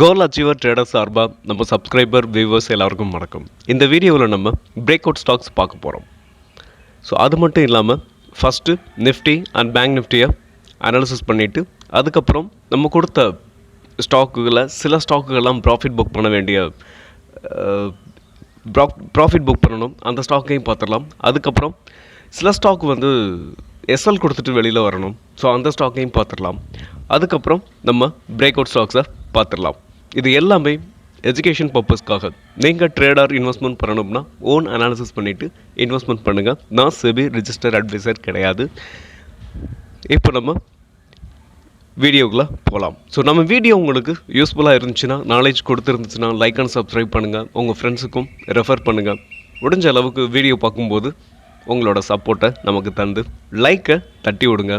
கோல் achiever trader சார்பாக நம்ம subscriber viewers எல்லாருக்கும் வணக்கம். இந்த வீடியோவில் நம்ம பிரேக் அவுட் ஸ்டாக்ஸ் பார்க்க போகிறோம் ஸோ அது மட்டும் இல்லாமல் ஃபஸ்ட்டு நிஃப்டி அண்ட் பேங்க் நிஃப்டியை அனாலிசிஸ் பண்ணிவிட்டு அதுக்கப்புறம் நம்ம கொடுத்த ஸ்டாக்குகளை சில ஸ்டாக்குகள்லாம் ப்ராஃபிட் புக் பண்ண வேண்டிய ப்ராஃபிட் புக் பண்ணணும். அந்த ஸ்டாக்கையும் பார்த்துடலாம். அதுக்கப்புறம் சில ஸ்டாக் வந்து எஸ்எல் கொடுத்துட்டு வெளியில் வரணும். ஸோ அந்த ஸ்டாக்கையும் பார்த்துடலாம். அதுக்கப்புறம் நம்ம பிரேக் அவுட் ஸ்டாக்ஸை பார்த்துடலாம். இது எல்லாமே எஜுகேஷன் பர்பஸ்க்காக நீங்கள் ட்ரேடார் இன்வெஸ்ட்மெண்ட் பண்ணணும்னா ஓன் அனாலிசிஸ் பண்ணிவிட்டு இன்வெஸ்ட்மெண்ட் பண்ணுங்கள் நான் செபி ரிஜிஸ்டர் அட்வைசர் கிடையாது. இப்போ நம்ம வீடியோக்குள்ளே போகலாம் ஸோ நம்ம வீடியோ உங்களுக்கு யூஸ்ஃபுல்லாக இருந்துச்சுன்னா நாலேஜ் கொடுத்துருந்துச்சுன்னா லைக் அண்ட் சப்ஸ்கிரைப் பண்ணுங்கள் உங்கள் ஃப்ரெண்ட்ஸுக்கும் ரெஃபர் பண்ணுங்கள் முடிஞ்ச அளவுக்கு வீடியோ பார்க்கும்போது உங்களோட சப்போர்ட்டை நமக்கு தந்து லைக்கை தட்டி விடுங்க.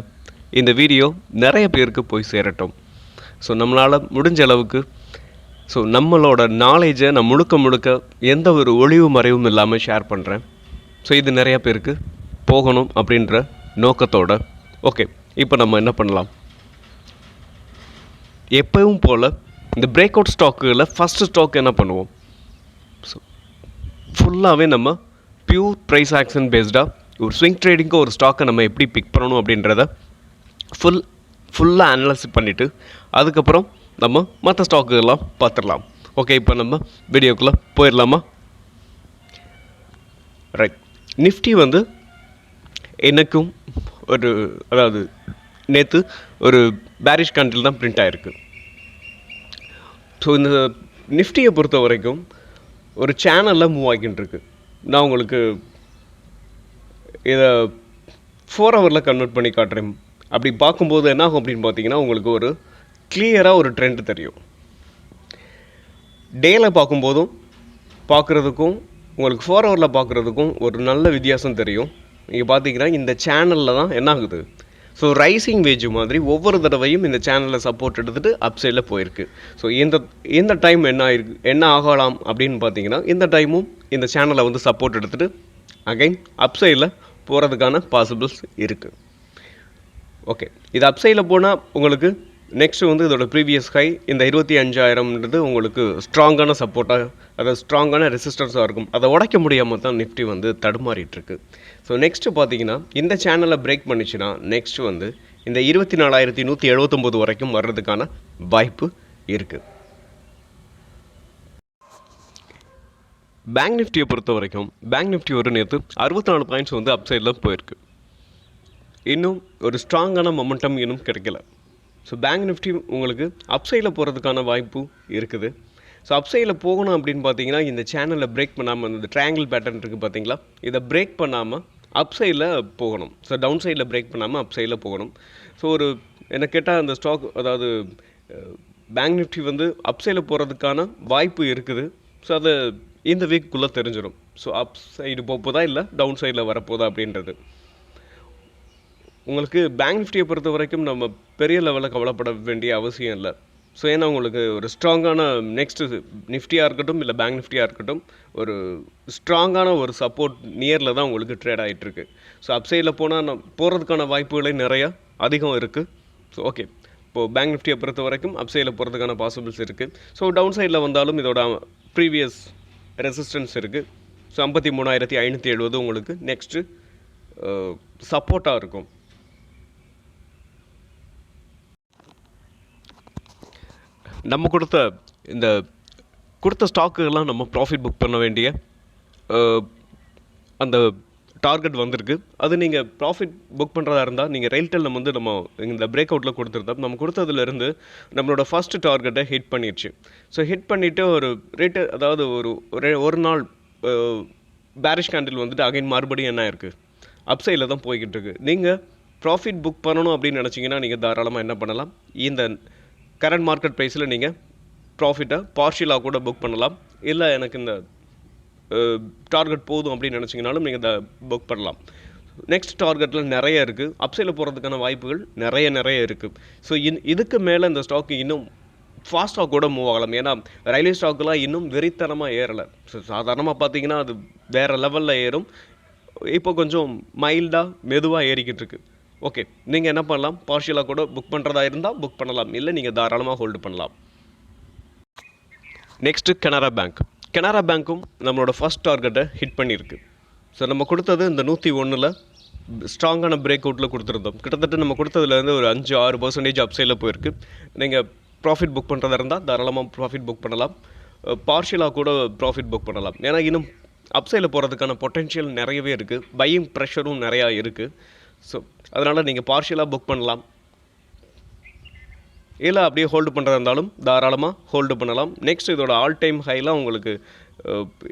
இந்த வீடியோ நிறைய பேருக்கு போய் சேரட்டும். ஸோ நம்மளால் முடிஞ்ச அளவுக்கு ஸோ நம்மளோட நாலேஜை நான் முழுக்க முழுக்க எந்த ஒரு ஒளிவு மறைவும் இல்லாமல் ஷேர் பண்ணுறேன் ஸோ இது நிறையா பேருக்கு போகணும் அப்படின்ற நோக்கத்தோட. ஓகே இப்போ நம்ம என்ன பண்ணலாம்? எப்பவும் போல் இந்த பிரேக் அவுட் ஸ்டாக்குகளில் ஃபஸ்ட்டு ஸ்டாக் என்ன பண்ணுவோம்? ஸோ ஃபுல்லாகவே நம்ம பியூர் ப்ரைஸ் ஆக்ஷன் பேஸ்டாக ஒரு ஸ்விங் ட்ரேடிங்க்கு ஒரு ஸ்டாக்கை நம்ம எப்படி பிக் பண்ணணும் அப்படின்றத ஃபுல் ஃபுல்லாக அனலைஸ் பண்ணிவிட்டு அதுக்கப்புறம் நம்ம மற்ற ஸ்டாக்குகள்லாம் பார்த்துடலாம். ஓகே இப்போ நம்ம வீடியோக்குள்ளே போயிடலாமா? ரைட் நிஃப்டி வந்து எனக்கும் ஒரு அதாவது நேற்று ஒரு பேரிஷ் கண்ட்ரில் தான் பிரிண்ட் ஆகிருக்கு ஸோ இந்த நிஃப்டியை பொறுத்த வரைக்கும் ஒரு சேனலில் மூவ் ஆகிட்டு இருக்கு. நான் உங்களுக்கு இதை ஃபோர் ஹவரில் கன்வெர்ட் பண்ணி காட்டுறேன். அப்படி பார்க்கும்போது என்ன ஆகும் அப்படின்னு பார்த்தீங்கன்னா உங்களுக்கு ஒரு கிளியராக ஒரு ட்ரெண்ட் தெரியும். டேயில் பார்க்கும்போதும் பார்க்குறதுக்கும் உங்களுக்கு ஃபோர் ஹவரில் பார்க்குறதுக்கும் ஒரு நல்ல வித்தியாசம் தெரியும். நீங்கள் பார்த்தீங்கன்னா இந்த சேனலில் தான் என்ன ஆகுது ஸோ ரைசிங் வேஜ் மாதிரி ஒவ்வொரு தடவையும் இந்த சேனலில் சப்போர்ட் எடுத்துகிட்டு அப் சைடில் போயிருக்கு. ஸோ இந்த இந்த டைம் என்ன ஆயிருக்கு என்ன ஆகலாம் அப்படின்னு பார்த்தீங்கன்னா இந்த டைமும் இந்த சேனலை வந்து சப்போர்ட் எடுத்துகிட்டு அகைன் அப் சைடில் போகிறதுக்கான பாசிபிள்ஸ் இருக்குது ஓகே இது அப் சைடில் போனால் உங்களுக்கு நெக்ஸ்ட் வந்து இதோட ப்ரீவியஸ் ஹை இந்த இருபத்தி அஞ்சாயிரம்ன்றது உங்களுக்கு ஸ்ட்ராங்கான சப்போர்ட்டாக அதாவது ஸ்ட்ராங்கான ரெசிஸ்டன்ஸாக இருக்கும். அதை உடைக்க முடியாமல் தான் நிஃப்டி வந்து தடுமாறிட்டுருக்கு. ஸோ நெக்ஸ்ட்டு பார்த்தீங்கன்னா இந்த சேனலை பிரேக் பண்ணிச்சுன்னா நெக்ஸ்ட் வந்து இந்த இருபத்தி நாலாயிரத்தி நூற்றி எழுபத்தொம்போது வரைக்கும் வர்றதுக்கான வாய்ப்பு இருக்குது பேங்க் நிஃப்டியை பொறுத்த வரைக்கும் பேங்க் நிஃப்டி ஒரு நேற்று அறுபத்தி நாலு பாயிண்ட்ஸ் வந்து அப் சைடில் போயிருக்கு. இன்னும் ஒரு ஸ்ட்ராங்கான மொமெண்டம் இன்னும் கிடைக்கல. ஸோ பேங்க் நிஃப்டி உங்களுக்கு அப்சைடில் போகிறதுக்கான வாய்ப்பு இருக்குது. ஸோ அப்சைடில் போகணும் அப்படின்னு பார்த்தீங்கன்னா இந்த சேனலில் பிரேக் பண்ணாமல் இந்த ட்ரையாங்கிள் பேட்டர்ன் இருக்குது பார்த்தீங்களா? இதை பிரேக் பண்ணாமல் அப் சைடில் போகணும். ஸோ டவுன் சைடில் பிரேக் பண்ணாமல் அப் சைடில் போகணும். ஸோ ஒரு என்ன கேட்டால் அந்த ஸ்டாக் அதாவது பேங்க் நிஃப்டி வந்து அப் சைடில் போகிறதுக்கான வாய்ப்பு இருக்குது. ஸோ அதை இந்த வீக்குள்ளே தெரிஞ்சிடும். ஸோ அப் சைடு போக போதா இல்லை டவுன் சைடில் வரப்போதா அப்படின்றது. உங்களுக்கு பேங்க் நிஃப்டியை பொறுத்த வரைக்கும் நம்ம பெரிய லெவலில் கவலைப்பட வேண்டிய அவசியம் இல்லை. ஸோ ஏன்னா உங்களுக்கு ஒரு ஸ்ட்ராங்கான நெக்ஸ்ட்டு நிஃப்டியாக இருக்கட்டும் இல்லை பேங்க் நிஃப்டியாக இருக்கட்டும் ஒரு ஸ்ட்ராங்கான ஒரு சப்போர்ட் நியரில் தான் உங்களுக்கு ட்ரேட் ஆகிட்டுருக்கு ஸோ அப்சைடில் போனால் நம்ம போகிறதுக்கான வாய்ப்புகளே நிறையா அதிகம் இருக்குது ஸோ ஓகே இப்போது பேங்க் நிஃப்டியை பொறுத்த வரைக்கும் அப்சைடில் போகிறதுக்கான பாசிபிள்ஸ் இருக்குது ஸோ டவுன் சைடில் வந்தாலும் இதோட ப்ரீவியஸ் ரெசிஸ்டன்ஸ் இருக்குது ஸோ ஐம்பத்தி மூணாயிரத்தி ஐநூற்றி எழுபது உங்களுக்கு நெக்ஸ்ட்டு சப்போர்ட்டாக uh, இருக்கும். நம்ம கொடுத்த இந்த கொடுத்த ஸ்டாக்குகள்லாம் நம்ம ப்ராஃபிட் புக் பண்ண வேண்டிய அந்த டார்கெட் வந்திருக்கு. அது நீங்கள் ப்ராஃபிட் புக் பண்ணுறதா இருந்தால் நீங்கள் ரயில்டெல் நம்ம வந்து நம்ம இந்த பிரேக் அவுட்டில் கொடுத்துருந்தோம் நம்ம கொடுத்ததுலேருந்து நம்மளோட ஃபஸ்ட்டு டார்கெட்டை ஹிட் பண்ணிடுச்சு. ஸோ ஹிட் பண்ணிவிட்டு ஒரு ரேட்டு அதாவது ஒரு ஒரு நாள் பேரிஷ் கேண்டில் வந்துட்டு அகைன் மறுபடியும் என்ன இருக்குது அப்சைடில் தான் போய்கிட்டு இருக்கு. நீங்கள் ப்ராஃபிட் புக் பண்ணணும் அப்படின்னு நினச்சிங்கன்னா நீங்கள் தாராளமாக என்ன பண்ணலாம்? இந்த கரண்ட் மார்க்கெட் ப்ரைஸில் நீங்கள் ப்ராஃபிட்டை பார்ஷியலாக கூட புக் பண்ணலாம். இல்லை எனக்கு இந்த டார்கெட் போதும் அப்படின்னு நினச்சிங்கனாலும் நீங்கள் இதை புக் பண்ணலாம். நெக்ஸ்ட் டார்கெட்டில் நிறைய இருக்குது அப்சைடில் போகிறதுக்கான வாய்ப்புகள் நிறைய நிறைய இருக்குது ஸோ இன் இதுக்கு மேலே இந்த ஸ்டாக்கு இன்னும் ஃபாஸ்ட்டாக கூட மூவ் ஆகலாம். ஏன்னா ரயில்வே ஸ்டாக்கெலாம் இன்னும் வெறித்தனமாக ஏறலை. ஸோ சாதாரணமாக பார்த்தீங்கன்னா அது வேறு லெவலில் ஏறும். இப்போ கொஞ்சம் மைல்டாக மெதுவாக ஏறிக்கிட்டு இருக்கு. ஓகே நீங்கள் என்ன பண்ணலாம்? பார்ஷியலாக கூட புக் பண்ணுறதா இருந்தால் புக் பண்ணலாம். இல்லை நீங்கள் தாராளமாக ஹோல்டு பண்ணலாம். நெக்ஸ்ட்டு கனரா பேங்க் கனரா பேங்க்கும் நம்மளோட ஃபர்ஸ்ட் டார்கெட்டை ஹிட் பண்ணியிருக்கு ஸோ நம்ம கொடுத்தது இந்த நூற்றி ஒன்றில் ஸ்ட்ராங்கான பிரேக் அவுட்டில் கொடுத்துருந்தோம். கிட்டத்தட்ட நம்ம கொடுத்ததுலேருந்து ஒரு அஞ்சு ஆறு பர்சன்டேஜ் அப்சைடில் போயிருக்கு. நீங்கள் ப்ராஃபிட் புக் பண்ணுறதா இருந்தால் தாராளமாக ப்ராஃபிட் புக் பண்ணலாம். பார்ஷியலாக கூட ப்ராஃபிட் புக் பண்ணலாம். ஏன்னா இன்னும் அப்சைடில் போகிறதுக்கான பொட்டென்ஷியல் நிறையவே இருக்குது பையிங் ப்ரெஷரும் நிறையா இருக்குது ஸோ அதனால் நீங்கள் பார்ஷியலாக புக் பண்ணலாம். இல்லை அப்படியே ஹோல்டு பண்ணுறதா இருந்தாலும் தாராளமாக ஹோல்டு பண்ணலாம். நெக்ஸ்ட் இதோட ஆல் டைம் ஹைலாம் உங்களுக்கு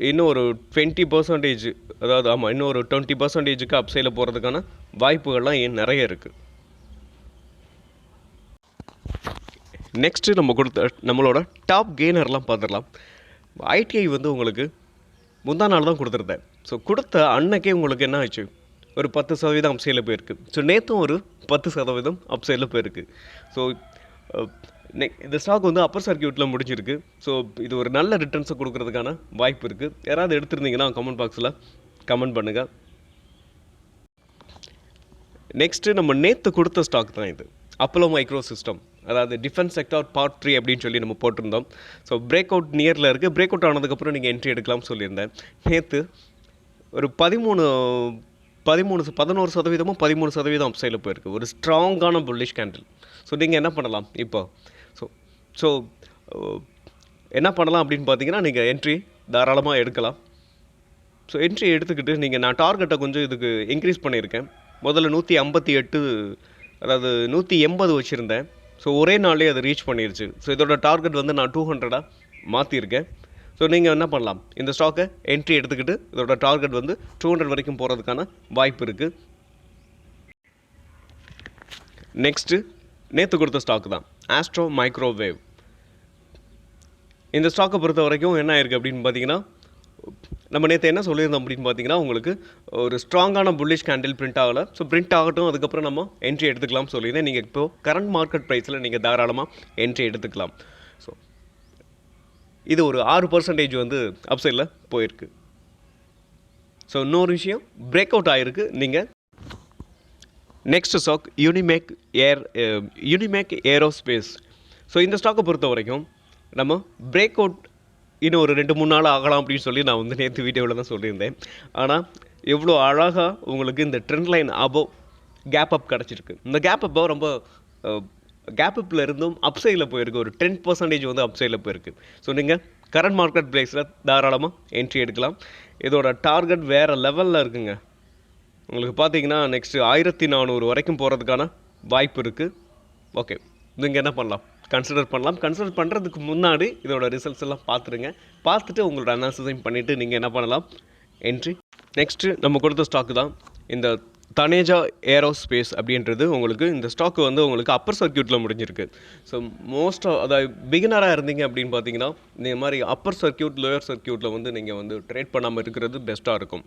இன்னும் ஒரு டுவெண்ட்டி பர்சன்டேஜ் அதாவது ஆமாம் இன்னும் ஒரு டுவெண்ட்டி பர்சன்டேஜுக்கு அப்சைடில் போகிறதுக்கான வாய்ப்புகள்லாம் ஏன் நிறைய இருக்குது நெக்ஸ்ட்டு நம்ம கொடுத்த நம்மளோட டாப் கெய்னர்லாம் பார்த்துடலாம். ஐடிஐ வந்து உங்களுக்கு முந்தா நாள் தான் கொடுத்துருந்தேன். ஸோ கொடுத்த அன்னைக்கே உங்களுக்கு என்ன ஆச்சு? ஒரு பத்து சதவீதம் அப்சைடில் போயிருக்கு. ஸோ நேற்றும் ஒரு பத்து சதவீதம் அப்சைடில் போயிருக்கு. ஸோ இந்த ஸ்டாக் வந்து அப்பர் சர்க்கியூட்டில் முடிஞ்சிருக்கு. ஸோ இது ஒரு நல்ல ரிட்டர்ன்ஸை கொடுக்கறதுக்கான வாய்ப்பு இருக்குது யாராவது எடுத்திருந்தீங்கன்னா கமெண்ட் பாக்ஸில் கமெண்ட் பண்ணுங்கள் நெக்ஸ்ட்டு நம்ம நேற்று கொடுத்த ஸ்டாக் தான் இது. அப்போலோ மைக்ரோ சிஸ்டம் அதாவது டிஃபென்ஸ் செக்டார் பார்ட் த்ரீ அப்படின்னு சொல்லி நம்ம போட்டிருந்தோம். ஸோ பிரேக் அவுட் நியரில் இருக்குது பிரேக் அவுட் ஆனதுக்கப்புறம் நீங்கள் என்ட்ரி எடுக்கலாம்னு சொல்லியிருந்தேன். நேற்று ஒரு பதிமூணு பதிமூணு பதினோரு சதவீதமும் பதிமூணு சதவீதம் அப்சைடில் போயிருக்கு. ஒரு ஸ்ட்ராங்கான புல்லிஷ் கேண்டில் ஸோ நீங்கள் என்ன பண்ணலாம் இப்போ? ஸோ ஸோ என்ன பண்ணலாம் அப்படின்னு பார்த்தீங்கன்னா நீங்கள் என்ட்ரி தாராளமாக எடுக்கலாம். ஸோ என்ட்ரி எடுத்துக்கிட்டு நீங்கள் நான் டார்கெட்டை கொஞ்சம் இதுக்கு இன்க்ரீஸ் பண்ணியிருக்கேன். முதல்ல நூற்றி ஐம்பத்தி எட்டு அதாவது நூற்றி எண்பது வச்சுருந்தேன். ஸோ ஒரே நாள்லேயே அது ரீச் பண்ணிருச்சு. ஸோ இதோட டார்கெட் வந்து நான் டூ ஹண்ட்ரடாக மாற்றிருக்கேன் ஸோ நீங்கள் என்ன பண்ணலாம்? இந்த ஸ்டாக்கை என்ட்ரி எடுத்துக்கிட்டு இதோட டார்கெட் வந்து டூ ஹண்ட்ரட் வரைக்கும் போகிறதுக்கான வாய்ப்பு இருக்குது நெக்ஸ்ட்டு நேற்று கொடுத்த ஸ்டாக் தான். ஆஸ்ட்ரோ மைக்ரோவேவ் இந்த ஸ்டாக்கை பொறுத்த வரைக்கும் என்ன ஆயிருக்கு அப்படின்னு பார்த்தீங்கன்னா நம்ம நேற்று என்ன சொல்லியிருந்தோம் அப்படின்னு பார்த்தீங்கன்னா உங்களுக்கு ஒரு ஸ்ட்ராங்கான புல்லிஷ் கேண்டில் பிரிண்ட் ஆகலை. ஸோ பிரிண்ட் ஆகட்டும் அதுக்கப்புறம் நம்ம என்ட்ரி எடுத்துக்கலாம் சொல்லியிருந்தேன். நீங்கள் இப்போ கரண்ட் மார்க்கெட் ப்ரைஸில் நீங்கள் தாராளமாக என்ட்ரி எடுத்துக்கலாம். ஸோ இது ஒரு ஆறு பர்சன்டேஜ் வந்து அப்சைடில் போயிருக்கு. ஸோ இன்னொரு விஷயம் பிரேக் அவுட் ஆகிருக்கு நீங்கள் next stock Unimech air Unimech aerospace so இந்த ஸ்டாக்கை பொறுத்த வரைக்கும் நம்ம பிரேக் அவுட் இன்னும் ஒரு ரெண்டு மூணு நாள் ஆகலாம் அப்படின்னு சொல்லி நான் வந்து நேற்று வீடியோவில் தான் சொல்லியிருந்தேன். ஆனால் எவ்வளோ அழகாக உங்களுக்கு இந்த trend line above gap up கிடச்சிருக்கு. இந்த கேப் அப்போ ரொம்ப eh, கேப் அப்பில் இருந்தும் அப்சைடில் போயிருக்கு. ஒரு டென் பர்சன்டேஜ் வந்து அப்சைடில் போயிருக்கு. ஸோ நீங்கள் கரண்ட் மார்க்கெட் ப்ரைஸில் தாராளமாக என்ட்ரி எடுக்கலாம். இதோட டார்கெட் வேறு லெவலில் இருக்குங்க. உங்களுக்கு பார்த்தீங்கன்னா நெக்ஸ்ட்டு ஆயிரத்தி நானூறு வரைக்கும் போகிறதுக்கான வாய்ப்பு இருக்குது ஓகே நீங்கள் என்ன பண்ணலாம்? கன்சிடர் பண்ணலாம். கன்சிடர் பண்ணுறதுக்கு முன்னாடி இதோட ரிசல்ட்ஸ் எல்லாம் பார்த்துருங்க பார்த்துட்டு உங்களோட அனாலிசிஸையும் பண்ணிவிட்டு நீங்கள் என்ன பண்ணலாம்? என்ட்ரி நெக்ஸ்ட்டு நம்ம கொடுத்த ஸ்டாக்கு தான் இந்த தனேஜா ஏரோஸ்பேஸ் அப்படின்றது உங்களுக்கு இந்த ஸ்டாக்கு வந்து உங்களுக்கு அப்பர் சர்க்கியூட்டில் முடிஞ்சிருக்கு. ஸோ மோஸ்ட் அதாவது பிகினராக இருந்தீங்க அப்படின்னு பார்த்தீங்கன்னா இந்த மாதிரி அப்பர் சர்க்கியூட் லோயர் சர்க்கியூட்டில் வந்து நீங்கள் வந்து ட்ரேட் பண்ணாமல் இருக்கிறது பெஸ்ட்டாக இருக்கும்.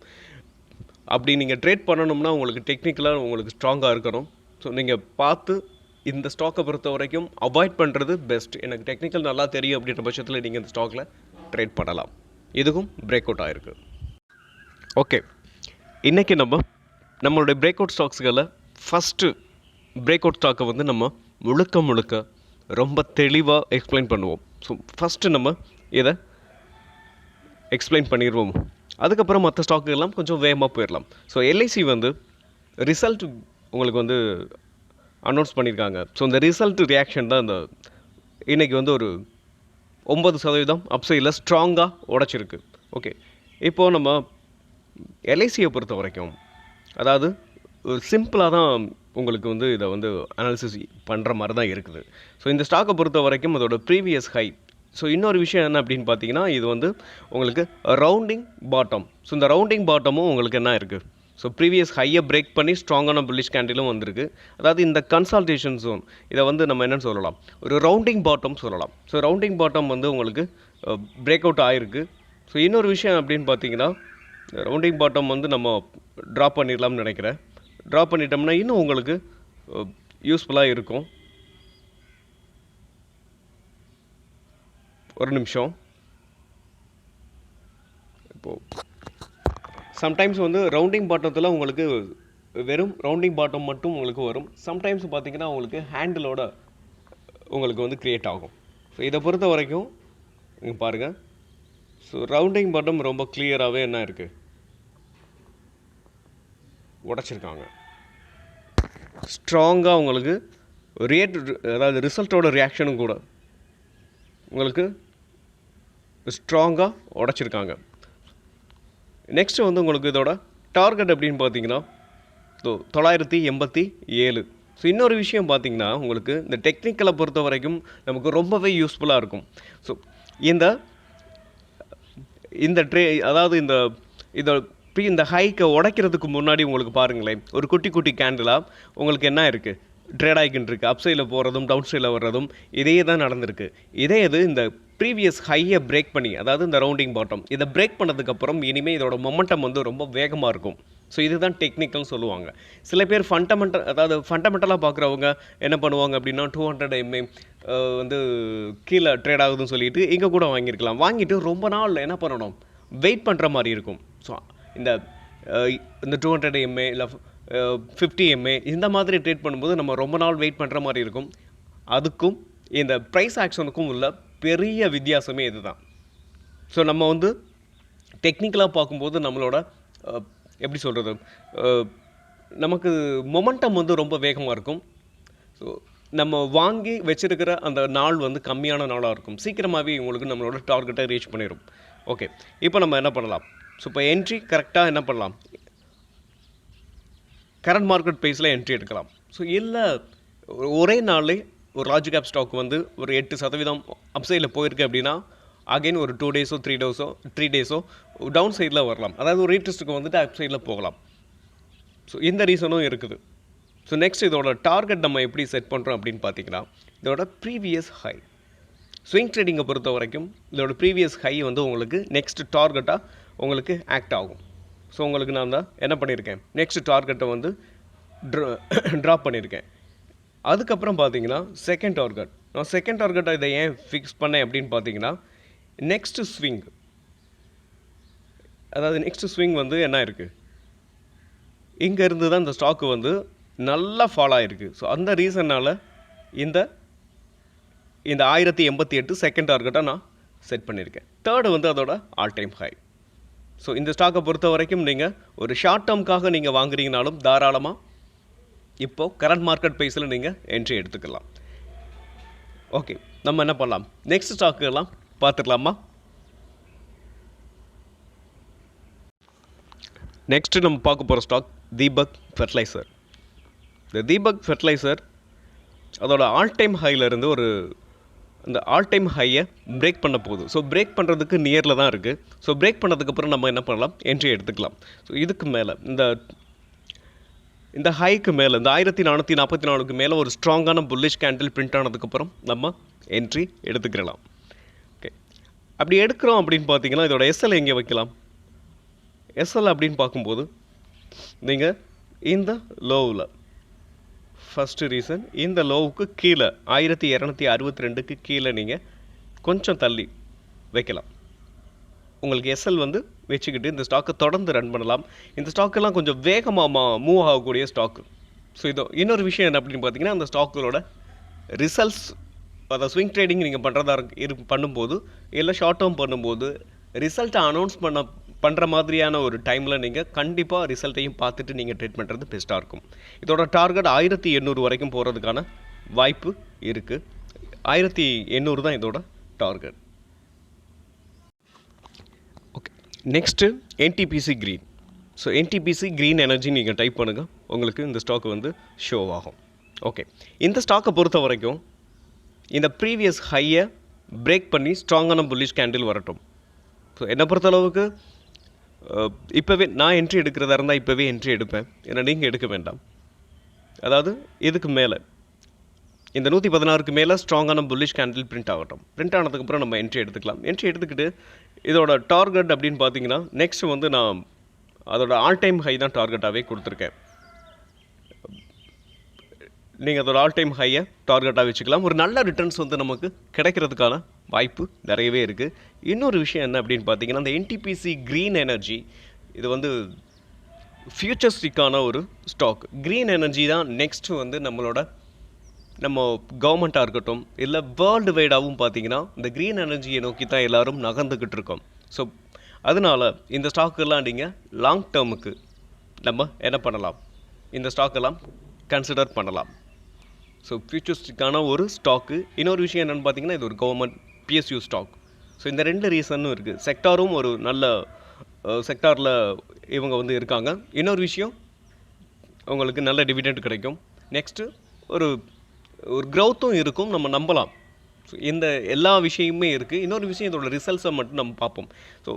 அப்படி நீங்கள் ட்ரேட் பண்ணணும்னா உங்களுக்கு டெக்னிக்கலாக உங்களுக்கு ஸ்ட்ராங்காக இருக்கணும். ஸோ நீங்கள் பார்த்து இந்த ஸ்டாக்கை பொறுத்த வரைக்கும் அவாய்ட் பண்ணுறது பெஸ்ட் எனக்கு டெக்னிக்கல் நல்லா தெரியும் அப்படின்ற பட்சத்தில் நீங்கள் இந்த ஸ்டாக்கில் ட்ரேட் பண்ணலாம். இதுவும் பிரேக் அவுட் ஆகிருக்கு ஓகே இன்றைக்கி நம்ம நம்மளுடைய பிரேக் அவுட் ஸ்டாக்ஸ்களை ஃபஸ்ட்டு பிரேக் அவுட் ஸ்டாக்கை வந்து நம்ம முழுக்க முழுக்க ரொம்ப தெளிவாக எக்ஸ்பிளைன் பண்ணுவோம். ஸோ ஃபஸ்ட்டு நம்ம இதை எக்ஸ்பிளைன் பண்ணிடுவோம் அதுக்கப்புறம் மற்ற ஸ்டாக்குகள்லாம் கொஞ்சம் வேகமாக போயிடலாம் ஸோ எல்ஐசி வந்து ரிசல்ட் உங்களுக்கு வந்து அனௌன்ஸ் பண்ணியிருக்காங்க ஸோ இந்த ரிசல்ட் ரியாக்ஷன் தான் இந்த இன்றைக்கி வந்து ஒரு ஒம்பது சதவீதம் அப்சைடில் ஸ்ட்ராங்காக உடச்சிருக்கு. ஓகே இப்போது நம்ம எல்ஐசியை பொறுத்த வரைக்கும் அதாவது சிம்பிளாக தான் உங்களுக்கு வந்து இதை வந்து அனாலிசிஸ் பண்ணுற மாதிரி தான் இருக்குது. ஸோ இந்த ஸ்டாக்கை பொறுத்த வரைக்கும் அதோட ப்ரீவியஸ் ஹை ஸோ இன்னொரு விஷயம் என்ன அப்படின்னு பார்த்தீங்கன்னா இது வந்து உங்களுக்கு ரவுண்டிங் பாட்டம் ஸோ இந்த ரவுண்டிங் பாட்டமும் உங்களுக்கு என்ன இருக்குது ஸோ ப்ரீவியஸ் ஹையை பிரேக் பண்ணி ஸ்ட்ராங்கான புல்லிஷ் கேண்டிலும் வந்திருக்கு. அதாவது இந்த கன்சல்டேஷன் ஜோன் இதை வந்து நம்ம என்னென்னு சொல்லலாம்? ஒரு ரவுண்டிங் பாட்டம் சொல்லலாம். ஸோ ரவுண்டிங் பாட்டம் வந்து உங்களுக்கு பிரேக் அவுட் ஆகிருக்கு ஸோ இன்னொரு விஷயம் அப்படின்னு பார்த்தீங்கன்னா ரவுண்டிங் பாட்டம் வந்து நம்ம ட்ராப் பண்ணிடலாம்னு நினைக்கிறேன். ட்ராப் பண்ணிட்டோம்னா இன்னும் உங்களுக்கு யூஸ்ஃபுல்லாக இருக்கும். ஒரு நிமிஷம். இப்போது சம்டைம்ஸ் வந்து ரவுண்டிங் பாட்டத்தில் உங்களுக்கு வெறும் ரவுண்டிங் பாட்டம் மட்டும் உங்களுக்கு வரும். சம்டைம்ஸ் பார்த்திங்கன்னா உங்களுக்கு ஹேண்டிலோட உங்களுக்கு வந்து க்ரியேட் ஆகும். ஸோ இதை பொறுத்த வரைக்கும் நீங்கள் பாருங்கள் ஸோ ரவுண்டிங் பாட்டம் ரொம்ப கிளியராகவே என்ன இருக்குது உடைச்சிருக்காங்க. ஸ்ட்ராங்காக உங்களுக்கு ரியேட் அதாவது ரிசல்ட்டோட ரியாக்ஷனும் கூட உங்களுக்கு ஸ்ட்ராங்காக உடைச்சிருக்காங்க. நெக்ஸ்ட்டு வந்து உங்களுக்கு இதோட டார்கெட் அப்படின்னு பார்த்தீங்கன்னா தொள்ளாயிரத்தி எண்பத்தி ஏழு. ஸோ இன்னொரு விஷயம் பார்த்தீங்கன்னா உங்களுக்கு இந்த டெக்னிக்கலை பொறுத்த வரைக்கும் நமக்கு ரொம்பவே யூஸ்ஃபுல்லாக இருக்கும். ஸோ இந்த இந்த ட்ரே அதாவது இந்த இதை இப்போ இந்த ஹைக்கை உடைக்கிறதுக்கு முன்னாடி உங்களுக்கு பாருங்களேன். ஒரு குட்டி குட்டி கேண்டிலாக உங்களுக்கு என்ன இருக்குது ட்ரேட் ஆகிக்கிட்டு இருக்குது அப் சைடில் போகிறதும் டவுன் சைடில் வர்றதும் இதே தான் நடந்திருக்கு. இதே இது இந்த ப்ரீவியஸ் ஹையை பிரேக் பண்ணி அதாவது இந்த ரவுண்டிங் பாட்டம் இதை பிரேக் பண்ணதுக்கப்புறம் இனிமேல் இதோட மொமெண்டம் வந்து ரொம்ப வேகமாக இருக்கும். ஸோ இதுதான் டெக்னிக்கல்னு சொல்லுவாங்க. சில பேர் ஃபண்டமெண்டல் அதாவது ஃபண்டமெண்டலாக பார்க்குறவங்க என்ன பண்ணுவாங்க அப்படின்னா டூ ஹண்ட்ரட் எம்ஏ வந்து கீழே ட்ரேட் ஆகுதுன்னு சொல்லிட்டு இங்கே கூட வாங்கியிருக்கலாம். வாங்கிட்டு ரொம்ப நாள் என்ன பண்ணணும்? வெயிட் பண்ணுற மாதிரி இருக்கும். ஸோ இந்த இந்த டூ ஹண்ட்ரட் எம்ஏ இல்லை ஃபிஃப்டி எம்ஏ இந்த மாதிரி ட்ரீட் பண்ணும்போது நம்ம ரொம்ப நாள் வெயிட் பண்ணுற மாதிரி இருக்கும். அதுக்கும் இந்த ப்ரைஸ் ஆக்ஷனுக்கும் உள்ள பெரிய வித்தியாசமே இதுதான். ஸோ நம்ம வந்து டெக்னிக்கலாக பார்க்கும்போது நம்மளோட எப்படி சொல்கிறது நமக்கு மொமெண்டம் வந்து ரொம்ப வேகமாக இருக்கும். ஸோ நம்ம வாங்கி வச்சிருக்கிற அந்த நாள் வந்து கம்மியான நாளாக இருக்கும். சீக்கிரமாகவே உங்களுக்கு நம்மளோட டார்கெட்டை ரீச் பண்ணிடும் ஓகே இப்போ நம்ம என்ன பண்ணலாம்? ஸோ இப்போ என்ட்ரி கரெக்டாக என்ன பண்ணலாம்? கரண்ட் மார்க்கெட் பேஸில் என்ட்ரி எடுக்கலாம். ஸோ இல்லை ஒரே நாளே ஒரு லார்ஜ் கேப் ஸ்டாக் வந்து ஒரு எட்டு சதவீதம் அப்சைடில் போயிருக்கு அப்படின்னா அகைன் ஒரு டூ டேஸோ த்ரீ டேஸோ த்ரீ டேஸோ டவுன் சைடில் வரலாம். அதாவது ஒரு ரீட்ரிஸ்ட்டுக்கு வந்துட்டு அப் சைடில் போகலாம். ஸோ இந்த ரீசனும் இருக்குது. ஸோ நெக்ஸ்ட் இதோட டார்கெட் நம்ம எப்படி செட் பண்ணுறோம் அப்படின்னு பார்த்தீங்கன்னா இதோட ப்ரீவியஸ் ஹை ஸ்விங் ட்ரேடிங்கை பொறுத்த வரைக்கும் இதோட ப்ரீவியஸ் ஹை வந்து உங்களுக்கு நெக்ஸ்ட் டார்கெட்டாக உங்களுக்கு ஆக்ட் ஆகும். ஸோ உங்களுக்கு நான் தான் என்ன பண்ணியிருக்கேன் நெக்ஸ்ட் டார்கெட்டை வந்து ட்ராப் பண்ணியிருக்கேன் அதுக்கப்புறம் பார்த்தீங்கன்னா செகண்ட் டார்கெட் நான் செகண்ட் டார்கெட்டை இதை ஏன் ஃபிக்ஸ் பண்ணேன் அப்படின்னு பார்த்தீங்கன்னா நெக்ஸ்ட் ஸ்விங் அதாவது நெக்ஸ்ட் ஸ்விங் வந்து என்ன இருக்குது இங்கே இருந்து தான் இந்த ஸ்டாக்கு வந்து நல்லா ஃபாலோ ஆகிருக்கு ஸோ அந்த ரீசன்னால் இந்த இந்த ஆயிரத்தி எண்பத்தி எட்டு செகண்ட் டார்கெட்டாக நான் செட் பண்ணியிருக்கேன் தேர்டு வந்து அதோட ஆல் டைம் ஹை ஸோ இந்த ஸ்டாக்கை பொறுத்த வரைக்கும் நீங்கள் ஒரு ஷார்ட் டேர்ம்காக நீங்கள் வாங்குறீங்கனாலும் தாராளமாக இப்போ கரண்ட் மார்க்கெட் ப்ரைஸில் நீங்கள் என்ட்ரி எடுத்துக்கலாம். ஓகே நம்ம என்ன பண்ணலாம்? நெக்ஸ்ட் ஸ்டாக்குலாம் பார்த்துக்கலாமா? நெக்ஸ்ட்டு நம்ம பார்க்க போகிற ஸ்டாக் தீபக் ஃபெர்டிலைசர் இந்த தீபக் ஃபெர்டிலைசர் அதோட ஆல் டைம் ஹையிலேருந்து ஒரு அந்த ஆல் டைம் ஹையை பிரேக் பண்ண போகுது. ஸோ பிரேக் பண்ணுறதுக்கு நியரில் தான் இருக்குது ஸோ பிரேக் பண்ணதுக்கப்புறம் நம்ம என்ன பண்ணலாம்? என்ட்ரி எடுத்துக்கலாம். ஸோ இதுக்கு மேலே இந்த இந்த ஹைக்கு மேலே இந்த ஆயிரத்தி நானூற்றி நாற்பத்தி நாலுக்கு மேலே ஒரு ஸ்ட்ராங்கான புல்லிஷ் கேண்டில் பிரிண்ட் ஆனதுக்கப்புறம் நம்ம என்ட்ரி எடுத்துக்கிடலாம் ஓகே அப்படி எடுக்கிறோம் அப்படின்னு பார்த்தீங்கன்னா இதோட எஸ்எல் எங்கே வைக்கலாம்? எஸ்எல் அப்படின்னு பார்க்கும்போது நீங்கள் இந்த லோவில் ஃபஸ்ட்டு ரீசன் இந்த லோவுக்கு கீழே ஆயிரத்தி இரநூத்தி அறுபத்தி ரெண்டுக்கு கீழே நீங்கள் கொஞ்சம் தள்ளி வைக்கலாம். உங்களுக்கு எஸ்எல் வந்து வச்சுக்கிட்டு இந்த ஸ்டாக்கை தொடர்ந்து ரன் பண்ணலாம். இந்த ஸ்டாக்கெல்லாம் கொஞ்சம் வேகமாக மூவ் ஆகக்கூடிய ஸ்டாக்கு ஸோ இதோ இன்னொரு விஷயம் என்ன அப்படின்னு பார்த்தீங்கன்னா அந்த ஸ்டாக்குகளோட ரிசல்ட்ஸ் அதாவது ஸ்விங் ட்ரேடிங் நீங்கள் பண்ணுறதா இரு பண்ணும்போது இல்லை ஷார்ட் டேர்ம் பண்ணும்போது ரிசல்ட்டை அனௌன்ஸ் பண்ண பண்ணுற மாதிரியான ஒரு டைமில் நீங்கள் கண்டிப்பாக ரிசல்ட்டையும் பார்த்துட்டு நீங்கள் ட்ரீட்மெண்ட் பண்ணுறது பெஸ்ட்டாக இருக்கும். இதோட டார்கெட் ஆயிரத்தி எண்ணூறு வரைக்கும் போகிறதுக்கான வாய்ப்பு இருக்குது ஆயிரத்தி எண்ணூறு தான் இதோட target okay next NTPC green so NTPC green energy நீங்கள் டைப் பண்ணுங்கள் உங்களுக்கு இந்த ஸ்டாக் வந்து ஷோ ஆகும். ஓகே இந்த ஸ்டாக்கை பொறுத்த வரைக்கும் இந்த ப்ரீவியஸ் ஹையை பிரேக் பண்ணி ஸ்ட்ராங்கான புல்லிஷ் கேண்டில் வரட்டும். ஸோ என்னை பொறுத்தளவுக்கு இப்போவே நான் என்ட்ரி எடுக்கிறதா இருந்தால் இப்போவே என்ட்ரி எடுப்பேன். ஏன்னா நீங்கள் எடுக்க வேண்டாம். அதாவது இதுக்கு மேலே. இந்த நூற்றி பதினாறுக்கு மேலே ஸ்ட்ராங்கான புல்லிஷ் கேண்டில் பிரிண்ட் ஆகட்டும். பிரிண்ட் ஆனதுக்கப்புறம் நம்ம என்ட்ரி எடுத்துக்கலாம். என்ட்ரி எடுத்துக்கிட்டு இதோட டார்கெட் அப்படின்னு பார்த்தீங்கன்னா நெக்ஸ்ட் வந்து நான் அதோட ஆல் டைம் ஹை தான் டார்கெட்டாகவே கொடுத்துருக்கேன். நீங்கள் அதோட ஆல் டைம் ஹையை டார்கெட்டாக வச்சுக்கலாம். ஒரு நல்ல ரிட்டர்ன்ஸ் வந்து நமக்கு கிடைக்கிறதுக்கான வாய்ப்பு நிறையவே இருக்குது இன்னொரு விஷயம் என்ன அப்படின்னு பார்த்தீங்கன்னா இந்த என்டிபிசி க்ரீன் எனர்ஜி இது வந்து ஃப்யூச்சர்ஸ்டிக்கான ஒரு ஸ்டாக் க்ரீன் எனர்ஜி தான் நெக்ஸ்ட்டு வந்து நம்மளோட நம்ம கவர்மெண்ட்டாக இருக்கட்டும் இல்லை வேர்ல்டு வைடாகவும் பார்த்தீங்கன்னா இந்த க்ரீன் எனர்ஜியை நோக்கி தான் எல்லாரும் நகர்ந்துக்கிட்டு இருக்கோம். ஸோ அதனால் இந்த ஸ்டாக்கெல்லாம் நீங்கள் லாங் டேர்முக்கு நம்ம என்ன பண்ணலாம்? இந்த ஸ்டாக்கெல்லாம் கன்சிடர் பண்ணலாம். ஸோ ஃபியூச்சரிஸ்டிக்கான ஒரு ஸ்டாக்கு இன்னொரு விஷயம் என்னென்னு பார்த்தீங்கன்னா இது ஒரு கவர்மெண்ட் பிஎஸ்யூ ஸ்டாக் ஸோ இந்த ரெண்டு ரீசனும் இருக்குது செக்டாரும் ஒரு நல்ல செக்டாரில் இவங்க வந்து இருக்காங்க. இன்னொரு விஷயம் உங்களுக்கு நல்ல டிவிடெண்ட் கிடைக்கும். நெக்ஸ்ட்டு ஒரு ஒரு க்ரௌத்தும் இருக்கும். நம்ம நம்பலாம். ஸோ இந்த எல்லா விஷயமுமே இருக்குது இன்னொரு விஷயம் இதோட ரிசல்ட்ஸை மட்டும் நம்ம பார்ப்போம். ஸோ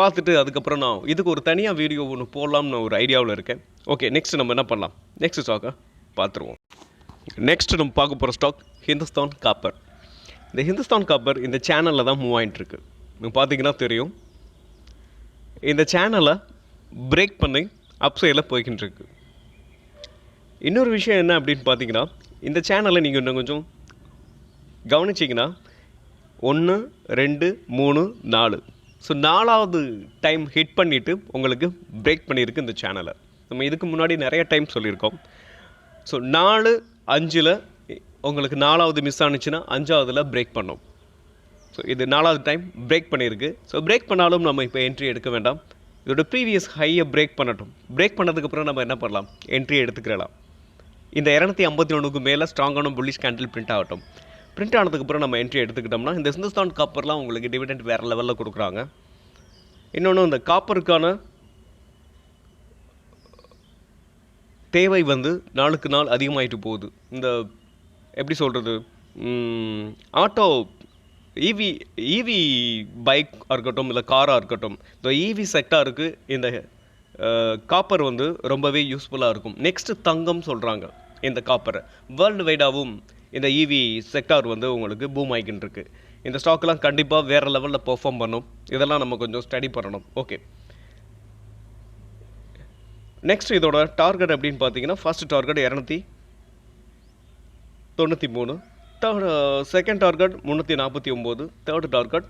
பார்த்துட்டு அதுக்கப்புறம் நான் இதுக்கு ஒரு தனியாக வீடியோ ஒன்று போடலாம்னு ஒரு ஐடியாவில் இருக்கேன். ஓகே நெக்ஸ்ட் நம்ம என்ன பண்ணலாம்? நெக்ஸ்ட் ஸ்டாக்கை பார்த்துருவோம். நெக்ஸ்ட் நம்ம பார்க்க போகிற ஸ்டாக் ஹிந்துஸ்தான் காப்பர் இந்த ஹிந்துஸ்தான் காப்பர் இந்த சேனலில் தான் மூவ் ஆகிட்டுருக்கு நீங்கள் பார்த்தீங்கன்னா தெரியும். இந்த சேனலை பிரேக் பண்ணி அப்சைடில் போய்கிட்டு இருக்கு இன்னொரு விஷயம் என்ன அப்படின்னு பார்த்தீங்கன்னா இந்த சேனலை நீங்கள் இன்னும் கொஞ்சம் கவனிச்சிங்கன்னா ஒன்று ரெண்டு மூணு நாலு. ஸோ நாலாவது டைம் ஹிட் பண்ணிவிட்டு உங்களுக்கு பிரேக் பண்ணியிருக்கு இந்த சேனலை நம்ம இதுக்கு முன்னாடி நிறைய டைம் சொல்லியிருக்கோம். ஸோ நாலு அஞ்சில் உங்களுக்கு நாலாவது மிஸ் ஆனுச்சுன்னா அஞ்சாவதில் பிரேக் பண்ணும். ஸோ இது நாலாவது டைம் பிரேக் பண்ணியிருக்கு. ஸோ பிரேக் பண்ணாலும் நம்ம இப்போ என்ட்ரி எடுக்க வேண்டாம். இதோட ப்ரீவியஸ் ஹையை பிரேக் பண்ணட்டும். பிரேக் பண்ணதுக்கப்புறம் நம்ம என்ன பண்ணலாம்? என்ட்ரி எடுத்துக்கிறலாம். இந்த இரநூத்தி ஐம்பத்தி ஒன்றுக்கு மேலே ஸ்ட்ராங்கான புல்லிஷ் கேண்டில் பிரிண்ட் ஆகட்டும். பிரிண்ட் ஆனதுக்கப்புறம் நம்ம என்ட்ரி எடுத்துக்கிட்டோம்னா இந்த ஹிந்துஸ்தான் காப்பர்லாம் உங்களுக்கு டிவிடெண்ட் வேறு லெவலில் கொடுக்குறாங்க. இன்னொன்று இந்த காப்பருக்கான தேவை வந்து நாளுக்கு நாள் அதிகமாகிட்டு போகுது. இந்த எப்படி சொல்கிறது ஆட்டோ ஈவி ஈவி பைக் இருக்கட்டும் இல்லை காராக இருக்கட்டும் இந்த ஈவி செக்டாருக்கு இந்த காப்பர் வந்து ரொம்பவே யூஸ்ஃபுல்லாக இருக்கும். நெக்ஸ்ட்டு தங்கம் சொல்கிறாங்க இந்த காப்பரை வேர்ல்டு வைடாகவும் இந்த ஈவி செக்டார் வந்து உங்களுக்கு பூம் ஆகிக்கிட்டு இந்த ஸ்டாக்லாம் கண்டிப்பாக வேறு லெவலில் பெர்ஃபார்ம் பண்ணும். இதெல்லாம் நம்ம கொஞ்சம் ஸ்டடி பண்ணணும். ஓகே நெக்ஸ்ட் இதோட டார்கெட் அப்படின்னு பார்த்தீங்கன்னா ஃபர்ஸ்ட் டார்கெட் இரநூத்தி தொண்ணூற்றி மூணு. தேர்ட் செகண்ட் டார்கெட் முந்நூற்றி நாற்பத்தி ஒம்பது தேர்ட் டார்கெட்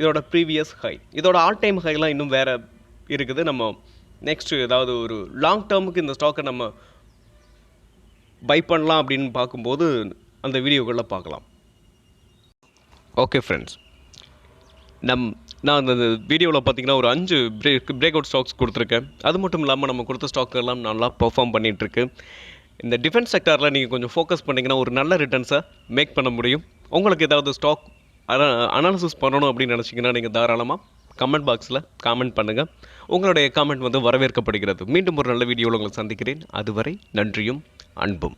இதோட ப்ரீவியஸ் ஹை இதோட ஆல் டைம் ஹைலாம் இன்னும் வேறு இருக்குது. நம்ம நெக்ஸ்ட்டு ஏதாவது ஒரு லாங் டேர்முக்கு இந்த ஸ்டாக்கை நம்ம பை பண்ணலாம் அப்படின்னு பார்க்கும்போது அந்த வீடியோக்களில் பார்க்கலாம். ஓகே ஃப்ரெண்ட்ஸ் நம் நான் அந்த வீடியோவில் பார்த்தீங்கன்னா ஒரு அஞ்சு பிரேக் பிரேக் அவுட் ஸ்டாக்ஸ் கொடுத்துருக்கேன். அது மட்டும் இல்லாமல் நம்ம கொடுத்த ஸ்டாக்கெல்லாம் நல்லா பெர்ஃபார்ம் பண்ணிகிட்ருக்கு இந்த டிஃபென்ஸ் செக்டாரில் நீங்கள் கொஞ்சம் ஃபோக்கஸ் பண்ணிங்கன்னா ஒரு நல்ல ரிட்டர்ன்ஸை மேக் பண்ண முடியும். உங்களுக்கு ஏதாவது ஸ்டாக் அனாலிசிஸ் பண்ணணும் அப்படின்னு நினச்சிங்கன்னா நீங்கள் தாராளமாக கமெண்ட் பாக்ஸில் காமெண்ட் பண்ணுங்கள் உங்களுடைய காமெண்ட் வந்து வரவேற்கப்படுகிறது. மீண்டும் ஒரு நல்ல வீடியோவில் உங்களை சந்திக்கிறேன். அதுவரை நன்றியும் அன்பும்.